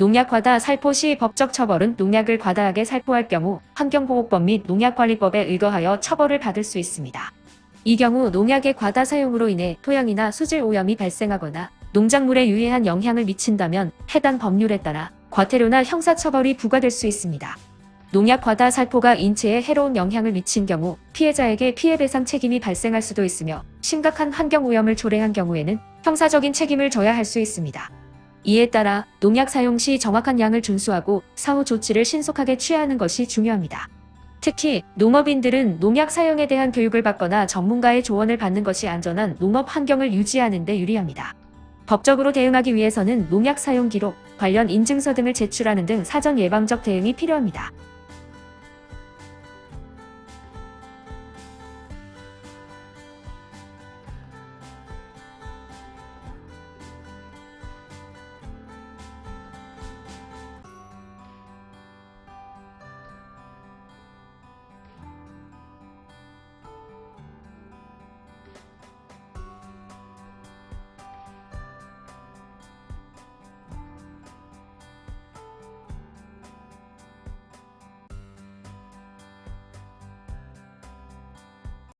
농약 과다 살포 시 법적 처벌은 농약을 과다하게 살포할 경우 환경보호법 및 농약관리법에 의거하여 처벌을 받을 수 있습니다. 이 경우 농약의 과다 사용으로 인해 토양이나 수질 오염이 발생하거나 농작물에 유해한 영향을 미친다면 해당 법률에 따라 과태료나 형사처벌이 부과될 수 있습니다. 농약 과다 살포가 인체에 해로운 영향을 미친 경우 피해자에게 피해배상 책임이 발생할 수도 있으며 심각한 환경오염을 초래한 경우에는 형사적인 책임을 져야 할 수 있습니다. 이에 따라 농약 사용 시 정확한 양을 준수하고 사후 조치를 신속하게 취하는 것이 중요합니다. 특히 농업인들은 농약 사용에 대한 교육을 받거나 전문가의 조언을 받는 것이 안전한 농업 환경을 유지하는 데 유리합니다. 법적으로 대응하기 위해서는 농약 사용 기록, 관련 인증서 등을 제출하는 등 사전 예방적 대응이 필요합니다.